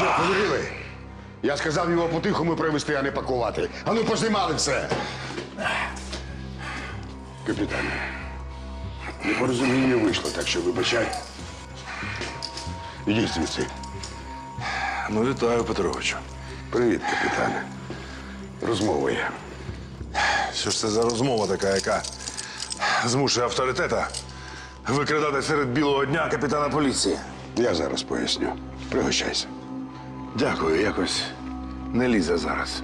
що, повірили? Я сказав його по-тихому привезти, а не пакувати. А ну познімали все. Капітане, непорозуміння вийшло, так що вибачай. Ідіть звідси. Ну, вітаю, Петровичу. Привіт, капітане. Розмова є. Що ж це за розмова така, яка змушує авторитета викрадати серед білого дня капітана поліції? Я зараз поясню. Пригощайся. Дякую, якось не лізе зараз.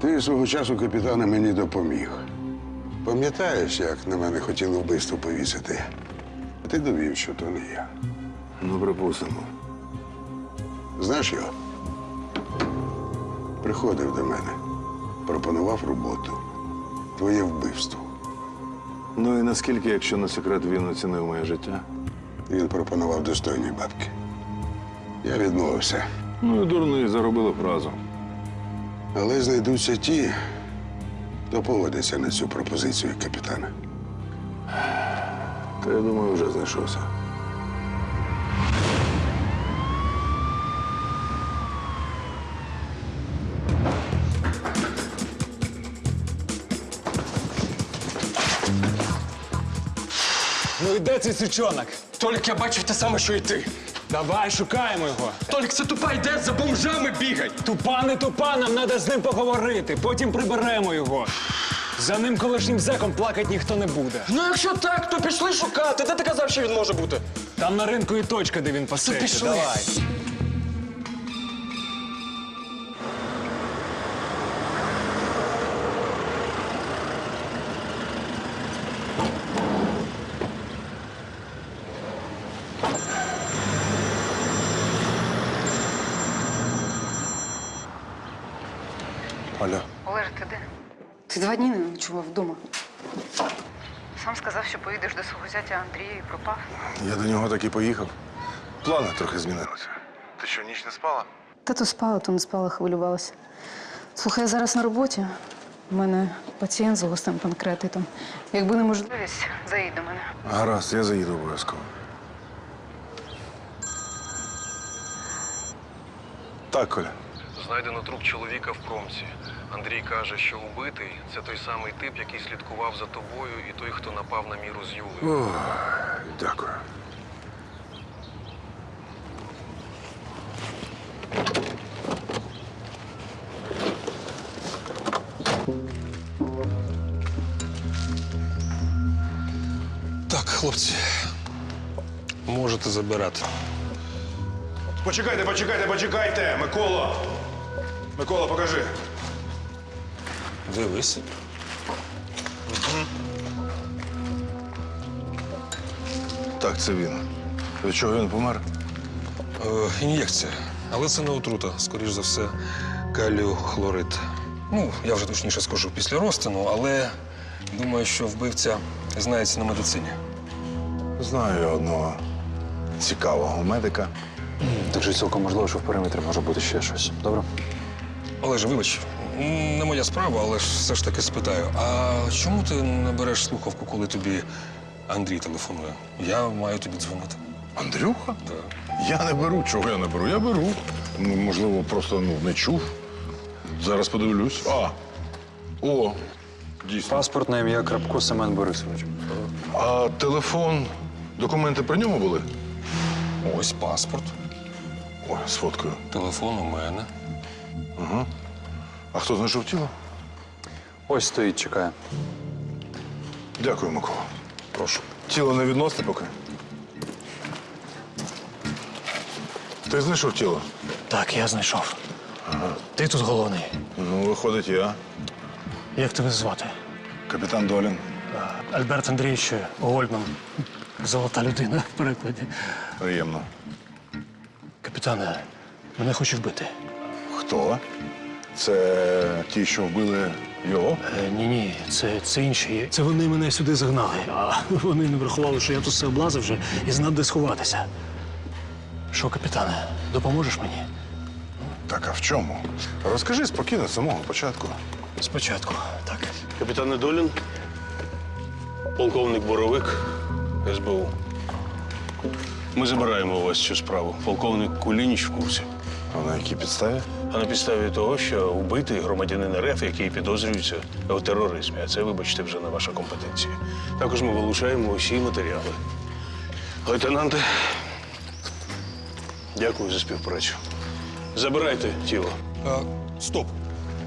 Ти свого часу, капітане, мені допоміг. Пам'ятаєш, як на мене хотіли вбивство повісити? А ти довів, що то не я. Ну, припустимо. Знаєш його? Приходив до мене, пропонував роботу. Твоє вбивство. Ну і наскільки, якщо на секрет він оцінив моє життя? Він пропонував достойні бабки. Я відмовився. Ну і дурний заробили фразу. Але знайдуться ті, хто погодиться на цю пропозицію капітана. Та я думаю, вже знайшовся. Ну і де цей сучонок? Толік, я бачив те саме, що і ти. Давай шукаємо його. Толік, це тупа йде за бомжами бігать. Тупа не тупа, нам треба з ним поговорити. Потім приберемо його. За ним колишнім зеком плакати ніхто не буде. Ну, якщо так, то пішли шукати. Де ти казав, що він може бути? Там на ринку і точка, де він пасеться. пішли. Давай. Аля, Олеже, ти де? Ти два дні не ночував вдома. Сам сказав, що поїдеш до свого зятя Андрія і пропав. я до нього так і поїхав. Плани трохи змінилися. Ти що, ніч не спала? Та то спала, то не спала, хвилювалася. Слухай, я зараз на роботі. У мене пацієнт з гостем панкреатитом. Якби заїдь до мене. Гаразд, я заїду обов'язково. Так, Коля. Знайдено труп чоловіка в промці. Андрій каже, що убитий це той самий тип, який слідкував за тобою, і той, хто напав на міру з Юлею. Дякую. Так, хлопці, можете забирати. Почекайте, почекайте, почекайте! Микола! Микола, покажи. Дивись. Так, це він. Від чого він помер? Е, ін'єкція. Але це не отрута, скоріш за все, каліохлорид. Ну, я вже точніше скажу після розтину, але думаю, що вбивця знається на медицині. Знаю я одного цікавого медика. Так же цілком можливо, що в периметрі може бути ще щось. Добре? Олеже, вибач, не моя справа, але ж все ж таки спитаю. А чому ти не береш слухавку, коли тобі Андрій телефонує? Я маю тобі дзвонити. Андрюха? Так. Я не беру. Чого я не беру? Я беру. Ну, можливо, просто ну, не чув. Зараз подивлюсь. А. О, дійсно. Паспорт на ім'я Крапко Семен Борисович. А телефон, документи при ньому були? Ось паспорт, Ой, з фоткою. телефон у мене. А хто знайшов тіло? Ось стоїть, чекає. Дякую, Микола. Прошу. Тіло не відносите поки. Ти знайшов тіло? Так, я знайшов. Ти тут головний. Ну, виходить, я. Як тебе звати? Капітан Долін. Альберт Андрійович Гольдман. Золота людина в перекладі. Приємно. Капітане, мене хочуть вбити. Хто? Це ті, що вбили його? Е, ні, ні, це, це інші. Це вони мене сюди загнали, а вони не врахували, що я тут все облазив вже і знав, де сховатися. Що, капітане, допоможеш мені? Так, а в чому? Розкажи спокійно з самого початку. Спочатку, так. Капітан Недолін, полковник Боровик, СБУ. Ми забираємо у вас цю справу. Полковник Кулініч в курсі. А на якій підставі? А на підставі того, що вбитий громадянин РФ, який підозрюється в тероризмі, а це, вибачте, вже не ваша компетенція. Також ми вилучаємо усі матеріали. Лейтенанте, дякую за співпрацю. Забирайте тіло. А, стоп.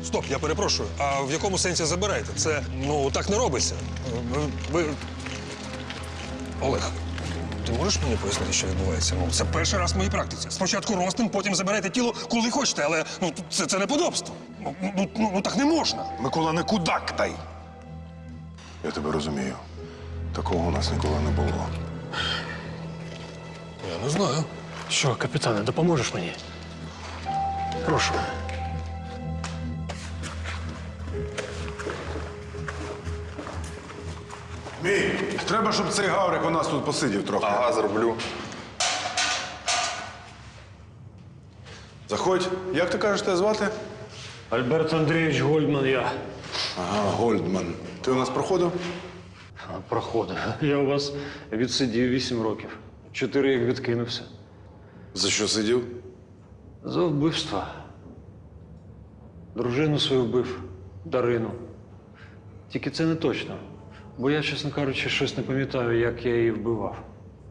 Стоп, я перепрошую. А в якому сенсі забираєте? Це ну так не робиться. Ви, ви... Олег, ти можеш мені пояснити, що відбувається? Ну, це перший раз в моїй практиці. Спочатку розтин, потім забирайте тіло, коли хочете, але ну це, це неподобство. Ну, ну, ну, ну так не можна. Микола, не кудак Я тебе розумію. Такого у нас ніколи не було. Я не знаю. Що, капітане, допоможеш мені? Прошу. Мій, треба, щоб цей гаврик у нас тут посидів трохи. Ага, зроблю. Заходь. Як ти кажеш, тебе звати? Альберт Андрійович Гольдман, я. Ага, Гольдман. Ти у нас проходив? Проходив. Я у вас відсидів вісім років. Чотири як відкинувся. За що сидів? За вбивство. Дружину свою вбив, Дарину. Тільки це не точно. Бо я, чесно кажучи, щось не пам'ятаю, як я її вбивав.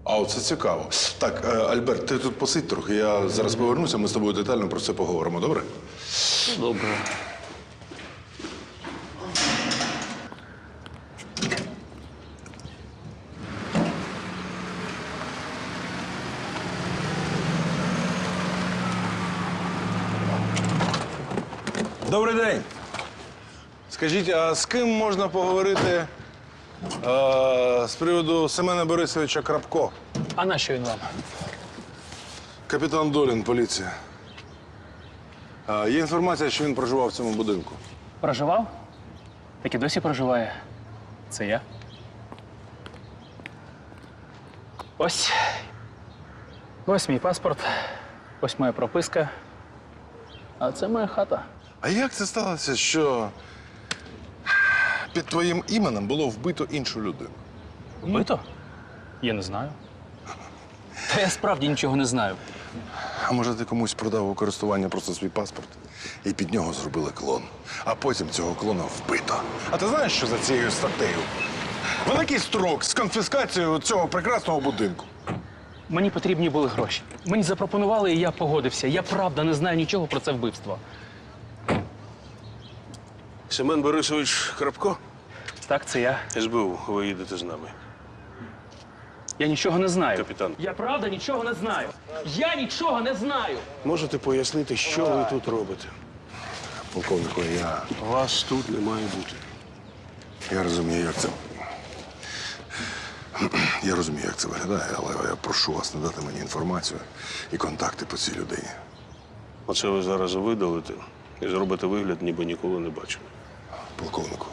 А оце цікаво. Так, е, Альберт, ти тут посидь трохи. Я зараз повернуся, ми з тобою детально про це поговоримо, добре? Добре. Добрий день. Скажіть, а з ким можна поговорити е, з приводу Семена Борисовича Крапко? А на що він вам? Капітан Долін, поліція. Е, є інформація, що він проживав в цьому будинку. Проживав? Так і досі проживає. Це я. Ось. Ось мій паспорт, ось моя прописка. А це моя хата. А як це сталося, що під твоїм іменем було вбито іншу людину? Вбито? Я не знаю. Та я справді нічого не знаю. А може, ти комусь продав у користування просто свій паспорт і під нього зробили клон. А потім цього клона вбито. А ти знаєш, що за цією статтею? Великий строк з конфіскацією цього прекрасного будинку. Мені потрібні були гроші. Мені запропонували, і я погодився. Я правда не знаю нічого про це вбивство. Семен Борисович Крапко, Так, це я. СБУ, ви їдете з нами. Я нічого не знаю. Капітан. Я правда нічого не знаю. Я нічого не знаю. Можете пояснити, що ви тут робите? Полковнику, я, Вас тут не має бути. я розумію, як це. Я розумію, як це виглядає, але я прошу вас надати мені інформацію і контакти по цій людині. Оце ви зараз видалите і зробите вигляд, ніби ніколи не бачили. Полковнику,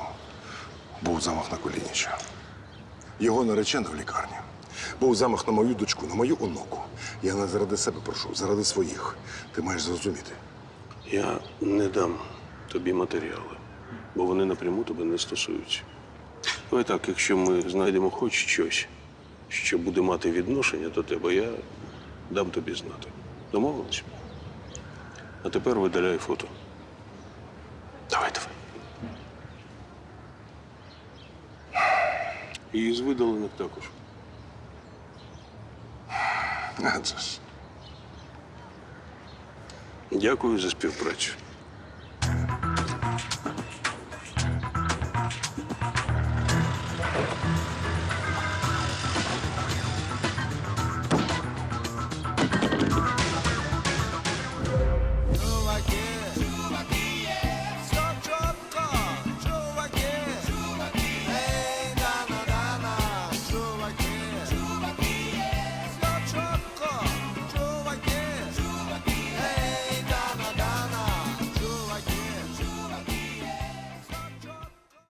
був замах на Колініча. Його наречена в лікарні. Був замах на мою дочку, на мою онуку. Я не заради себе прошу, заради своїх. Ти маєш зрозуміти. Я не дам тобі матеріали, бо вони напряму тебе не стосуються. Давай так, якщо ми знайдемо хоч щось, що буде мати відношення до тебе, я дам тобі знати. Домовились? А тепер видаляй фото. Давай, давай. І з видалених також. Ж. Дякую за співпрацю.